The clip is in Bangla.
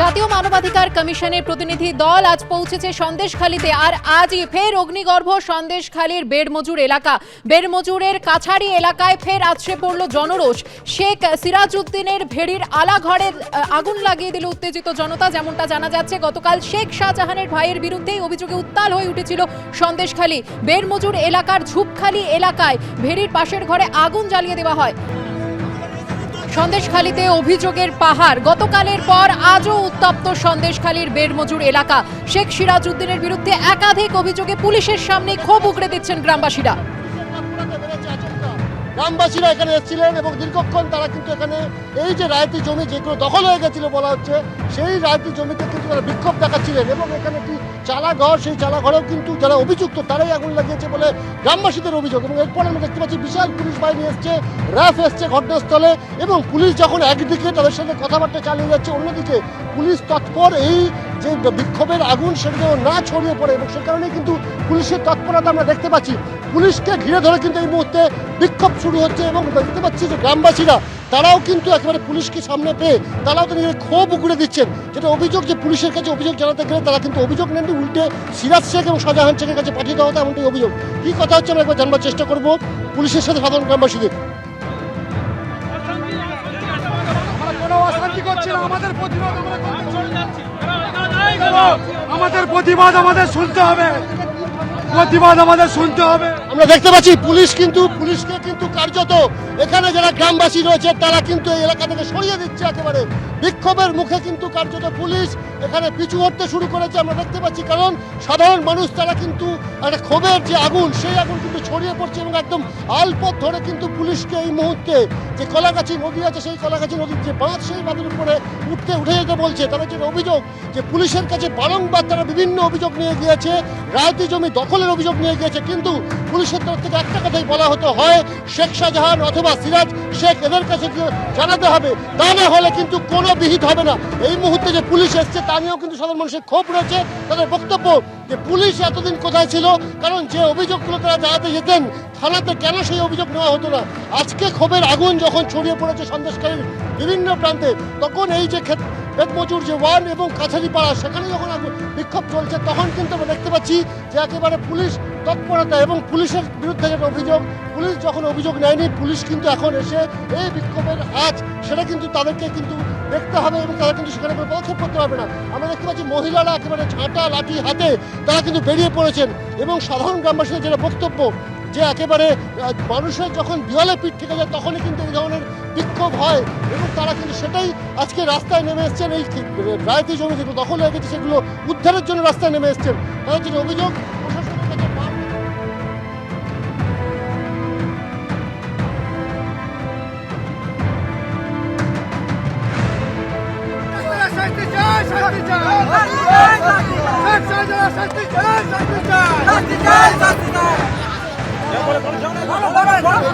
জাতীয় মানবাধিকার কমিশনের প্রতিনিধি দল আজ পৌঁছেছে সন্দেশখালীতে আর আজই ফের অগ্নিগর্ভ সন্দেশখালীর বেড়মজুর এলাকা। বেড়মজুরের কাছাড়ি এলাকায় ফের আছড়ে পড়ল জনরোষ। শেখ সিরাজউদ্দিনের ভেড়ির আলাঘরের আহ, আগুন লাগিয়ে দিল উত্তেজিত জনতা যেমনটা জানা যাচ্ছে গতকাল শেখ শাহজাহানের ভাইয়ের বিরুদ্ধেই অভিযোগে উত্তাল হয়ে উঠেছিল সন্দেশখালী। বেড়মজুর এলাকার ঝুপখালী এলাকায় ভেড়ির পাশের ঘরে আগুন জ্বালিয়ে দেওয়া হয়। সন্দেশখালীতে অভিযোগের পাহাড়। গতকালের পর আজও উত্তপ্ত সন্দেশখালীর বেড়মজুর এলাকা। শেখ সিরাজ উদ্দিনের বিরুদ্ধে একাধিক অভিযোগে পুলিশের সামনে ক্ষোভ উগড়ে দিচ্ছেন গ্রামবাসীরা। গ্রামবাসীরা এখানে এসেছিলেন এবং দীর্ঘক্ষণ তারা কিন্তু এখানে এই যে রায়তি জমি যেগুলো দখল হয়ে গেছিল বলা হচ্ছে, সেই রায়তি জমিতে কিন্তু তারা বিক্ষোভ দেখাচ্ছিলেন এবং এখানে একটি চালা ঘর সেই চালা ঘরেও কিন্তু যারা অভিযুক্ত তারাই আগুন লাগিয়েছে বলে গ্রামবাসীদের অভিযোগ এবং এরপরে আমরা দেখতে পাচ্ছি বিশাল পুলিশ বাহিনী এসছে, র্যাফ এসছে ঘটনাস্থলে এবং পুলিশ যখন একদিকে তাদের সাথে কথাবার্তা চালিয়ে যাচ্ছে, অন্যদিকে পুলিশ তৎপর এই যে বিক্ষোভের আগুন সেটা না ছড়িয়ে পড়ে এবং সে কারণে কিন্তু পুলিশের তৎপরতা আমরা দেখতে পাচ্ছি। পুলিশকে ঘিরে ধরে কিন্তু এই মুহূর্তে বিক্ষোভ শুরু হচ্ছে এবং দেখতে পাচ্ছি যে গ্রামবাসীরা তারাও কিন্তু একেবারে পুলিশকে সামনে পেয়ে তারাও তো নিজের ক্ষোভ উগড়ে দিচ্ছেন। যেটা অভিযোগ যে পুলিশের কাছে অভিযোগ জানাতে গেলে তারা কিন্তু অভিযোগ নেন উল্টে সিরাজ শেখ এবং শাহজাহান শেখের কাছে পাঠিয়ে দেওয়া হতো এমনটাই অভিযোগ। কি কথা হচ্ছে আমরা একবার জানবার চেষ্টা করব পুলিশের সাথে সাধারণ গ্রামবাসীদের। আমাদের প্রতিবাদ, আমাদের শুনতে হবে। প্রতিবাদ আমাদের শুনতে হবে। আমরা দেখতে পাচ্ছি পুলিশ কিন্তু, পুলিশকে কিন্তু কার্যত এখানে যারা গ্রামবাসী রয়েছে, তারা কিন্তু এই এলাকা থেকে সরিয়ে দিচ্ছে একেবারে। বিক্ষোভের মুখে কিন্তু কার্যত পুলিশ এখানে পিছু হটতে শুরু করেছে, আমরা দেখতে পাচ্ছি। কারণ সাধারণ মানুষ, তারা কিন্তু একটা ক্ষোভের যে আগুন, সেই আগুন কিন্তু ছড়িয়ে পড়ছে এবং একদম আলপথ ধরে কিন্তু পুলিশকে এই মুহূর্তে যে কলাগাছি নদী আছে, সেই কলাগাছি নদীর যে বাঁধ, সেই বাঁধের উপরে উঠতে, উঠে যেতে বলছে। তাদের যে অভিযোগ যে পুলিশের কাছে বারংবার তারা বিভিন্ন অভিযোগ নিয়ে গিয়েছে। রায়তি জমি দখলের অভিযোগ নিয়ে গিয়েছে, কিন্তু পুলিশের তরফ থেকে একটা কথাই বলা হতো, হয় শেখ শাহজাহান অথবা সিরাজ শেখ এদের কাছে জানাতে হবে। তা না হলে কিন্তু কোনো বিহিত হবে না। এই মুহূর্তে যে পুলিশ এসছে, তা নিয়েও কিন্তু সাধারণ মানুষের ক্ষোভ রয়েছে। তাদের বক্তব্য যে পুলিশ এতদিন কোথায় ছিল, কারণ যে অভিযোগগুলো তারা জানাতে যেতেন, থানাতে কেন সেই অভিযোগ নেওয়া হতো না? আজকে ক্ষোভের আগুন যখন ছড়িয়ে পড়েছে সন্দেশকারীর বিভিন্ন প্রান্তে, তখন এই যে ক্ষেত বেদমজুর যে ওয়ান এবং কাছারি পাড়া সেখানে যখন বিক্ষোভ চলছে, তখন কিন্তু আমরা দেখতে পাচ্ছি যে একেবারে পুলিশ তৎপরতা এবং পুলিশের বিরুদ্ধে যেটা অভিযোগ, পুলিশ যখন অভিযোগ নেয়নি, পুলিশ কিন্তু এখন এসে এই বিক্ষোভের আজ সেটা কিন্তু তাদেরকে কিন্তু দেখতে হবে এবং তারা কিন্তু সেখানে কোনো পদক্ষেপ করতে পারবে না। আমরা দেখতে পাচ্ছি মহিলারা একেবারে ঝাঁটা, লাঠি হাতে তারা কিন্তু বেরিয়ে পড়েছেন এবং সাধারণ গ্রামবাসীদের যেটা বক্তব্য যে একেবারে মানুষের যখন দেওয়ালে পিঠ থেকে যায়, তখনই কিন্তু এই ধরনের বিক্ষোভ হয় এবং তারা কিন্তু সেটাই আজকে রাস্তায় নেমে এসছেন। এই রায়তি জমি যেগুলো দখল হয়ে গেছে, সেগুলো উদ্ধারের জন্য রাস্তায় নেমে এসছেন। তাদের যে অভিযোগ শান্তি চাই শান্তি চাই শান্তি চাই শান্তি চাই। করো